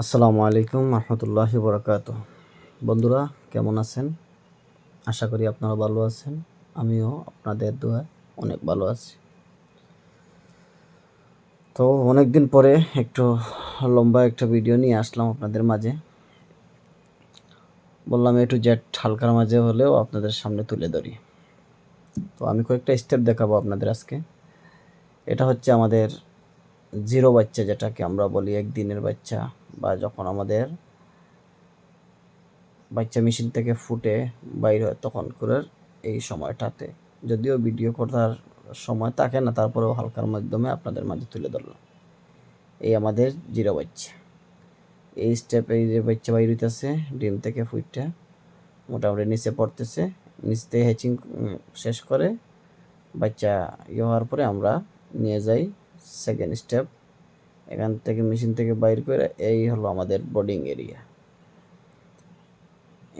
আসসালামু আলাইকুম রহমতুল্লাহ বরকাত। বন্ধুরা, কেমন আছেন? আশা করি আপনারা ভালো আছেন। আমিও আপনাদের দোয়া অনেক ভালো আছি। তো অনেক দিন পরে একটু লম্বা একটা ভিডিও নিয়ে আসলাম আপনাদের মাঝে। বললাম একটু জেট হালকার মাঝে হলেও আপনাদের সামনে তুলে ধরি। তো আমি কয়েকটা স্টেপ দেখাবো আপনাদের আজকে। এটা হচ্ছে আমাদের জিরো বাচ্চা যেটাকে আমরা বলি একদিনের বাচ্চা, বা যখন আমাদের বাচ্চা মেশিন থেকে ফুটে বাইর হয় তখন করে এই সময়টাতে। যদিও ভিডিও করার সময় থাকে না, তারপরেও হালকার মাধ্যমে আপনাদের মাঝে তুলে ধরলাম। এই আমাদের জিরো বাচ্চা। এই স্টেপ এই যে বাচ্চা বাইর হইতেছে, ডিম থেকে ফুটটা মোটামুটি নিচে পড়তেছে নিচ থেকে হ্যাচিং শেষ করে বাচ্চা ইয়ে হওয়ার পরে আমরা নিয়ে যাই সেকেন্ড স্টেপ এখান থেকে মেশিন থেকে বাইর করে এই হলো আমাদের বোর্ডিং এরিয়া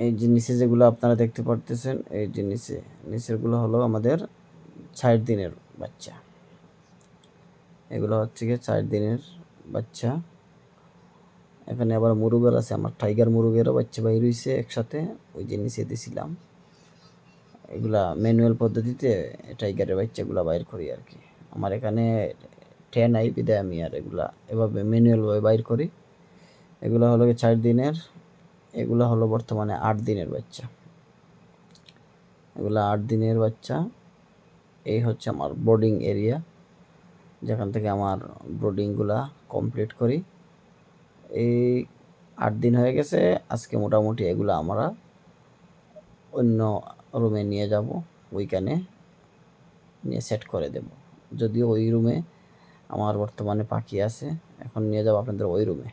এই যে নিচে যেগুলো আপনারা দেখতে পারতেছেন, এই যে নিচে, নিচেরগুলো হলো আমাদের ষাট দিনের বাচ্চা। এগুলো হচ্ছে গিয়ে চার দিনের বাচ্চা। এখানে আবার মুরুগের আছে, আমার টাইগার মুরুগেরও বাচ্চা বাইর হয়েছে একসাথে, ওই যে নিচে দিয়েছিলাম এগুলা ম্যানুয়াল পদ্ধতিতে টাইগারের বাচ্চাগুলো বাইর করি আর কি। আমার এখানে টেন আই বিদায় আমি আর এগুলা। এভাবে ম্যানুয়াল ম্যানুয়ালভাবে বাইর করি। এগুলো হলো চার দিনের। এগুলো হলো বর্তমানে আট দিনের বাচ্চা। এগুলো আট দিনের বাচ্চা। এই হচ্ছে আমার বোর্ডিং এরিয়া যেখান থেকে আমার ব্রোডিংগুলা কমপ্লিট করি। এই আট দিন হয়ে গেছে। আজকে মোটামুটি এগুলো আমরা অন্য রুমে নিয়ে যাব। ওইখানে নিয়ে সেট করে দেব। যদিও ওই রুমে আমার বর্তমানে পাখি আছে। এখন নিয়ে যাব আপনাদের ওই রুমে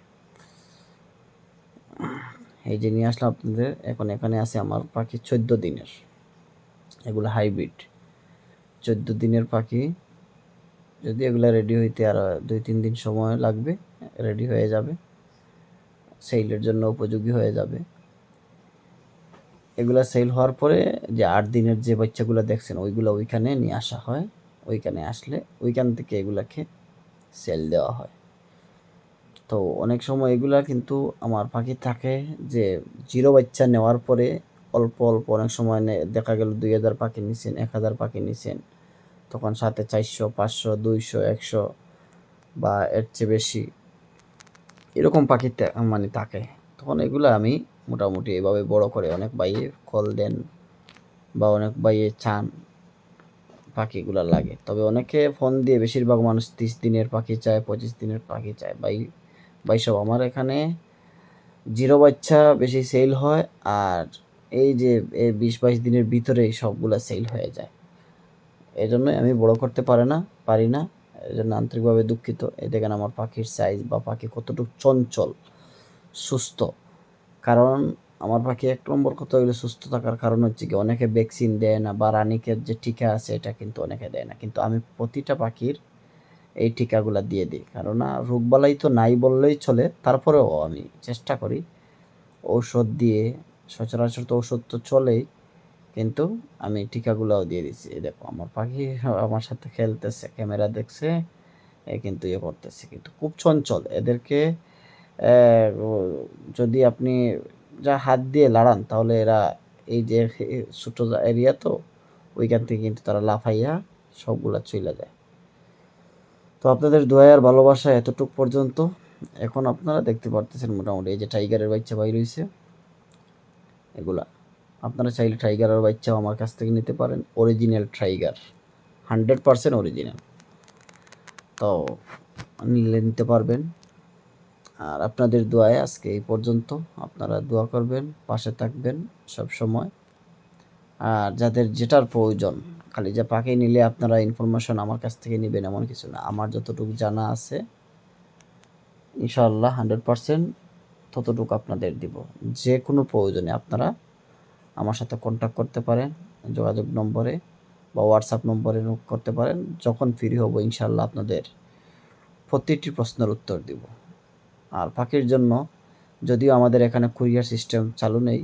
এই যে নিয়ে আসলাম আপনাদের, এখন এখানে আছে আমার পাখি চোদ্দ দিনের। এগুলো হাইব্রিড চোদ্দ দিনের পাখি। যদি এগুলো রেডি হইতে আর দুই, তিন দিন সময় লাগবে রেডি হয়ে যাবে। সেলের জন্য উপযোগী হয়ে যাবে। এগুলা সেল হওয়ার পরে যে আট দিনের যে বাচ্চাগুলো দেখছেন, ওইগুলো ওইখানে নিয়ে আসা হয়। ওইখানে আসলে ওইখান থেকে এগুলাকে সেল দেওয়া হয়। তো অনেক সময় এগুলা কিন্তু আমার পাখি থাকে যে জিরো বাচ্চা নেওয়ার পরে অল্প অল্প অনেক সময় দেখা গেল দুই হাজার পাখি নিছেন, এক হাজার পাখি নিছেন, তখন সাথে চারশো, পাঁচশো, দুইশো, একশো বা এর চেয়ে বেশি এরকম পাখি মানে থাকে। তখন এগুলো আমি মোটামুটি এভাবে বড় করে অনেক বাইয়ে কল দেন বা অনেক বাইয়ে চান। পাখিগুলো লাগে। তবে অনেকে ফোন দিয়ে বেশিরভাগ মানুষ তিরিশ দিনের পাখি চায়, পঁচিশ দিনের পাখি চায়। বাই বাই সব। আমার এখানে জিরো বাচ্চা বেশি সেল হয় আর এই যে, এই বিশ বাইশ দিনের ভিতরেই সবগুলো সেল হয়ে যায়। এই জন্যই আমি বড় করতে পারে না, পারি না। এই জন্য আন্তরিকভাবে দুঃখিত। এই দেখেন আমার পাখির সাইজ বা পাখি কতটুকু চঞ্চল, সুস্থ। কারণ আমার পাখি এক নম্বর কথা হইল, সুস্থ থাকার কারণ হচ্ছে কি, অনেকে ভ্যাকসিন দেয় না বা রানিকের যে টিকা আছে, এটা কিন্তু অনেকে দেয় না। কিন্তু আমি প্রতিটা পাখির এই টিকাগুলো দিয়ে দিই। কারণ রোগবালাই তো নাই বললেই চলে, তারপরেও আমি চেষ্টা করি ঔষধ দিয়ে, সচরাচর তো ঔষধ তো চলেই, কিন্তু আমি টিকাগুলোও দিয়ে দিচ্ছি। দেখো, আমার পাখি আমার সাথে খেলতেছে, ক্যামেরা দেখছে, এ কিন্তু ইয়ে করতেছে, কিন্তু খুব চঞ্চল। এদেরকে যদি আপনি যা হাত দিয়ে লাড়ান, তাহলে এরা এই যে ছোটো এরিয়া তো, ওইখান থেকে কিন্তু তারা লাফাইয়া সবগুলা চলে যায়। তো আপনাদের দোয়ার ভালোবাসা এতটুক পর্যন্ত। এখন আপনারা দেখতে পারতেছেন মোটামুটি এই যে টাইগারের বাচ্চা বাই রয়েছে এগুলা। আপনারা চাইলে টাইগারের বাচ্চাও আমার কাছ থেকে নিতে পারেন। Original tiger hundred percent original তো নিলে নিতে পারবেন। আর আপনাদের দোয়ায় আজকে এই পর্যন্ত আপনারা দোয়া করবেন, পাশে থাকবেন সব সময়। আর যাদের যেটার প্রয়োজন খালি যে পাখি নিলে আপনারা ইনফরমেশন আমার কাছ থেকে নেবেন এমন কিছু না। আমার যতটুকু জানা আছে, ইনশাআল্লাহ হান্ড্রেড পারসেন্ট ততটুকু আপনাদের দিব। যে কোনো প্রয়োজনে আপনারা আমার সাথে কন্ট্যাক্ট করতে পারেন, যোগাযোগ নম্বরে বা হোয়াটসঅ্যাপ নম্বরে করতে পারেন। যখন ফ্রি হব ইনশাল্লাহ আপনাদের প্রতিটি প্রশ্নের উত্তর দিব। আর পাখির জন্য যদিও আমাদের এখানে কুরিয়ার সিস্টেম চালু নেই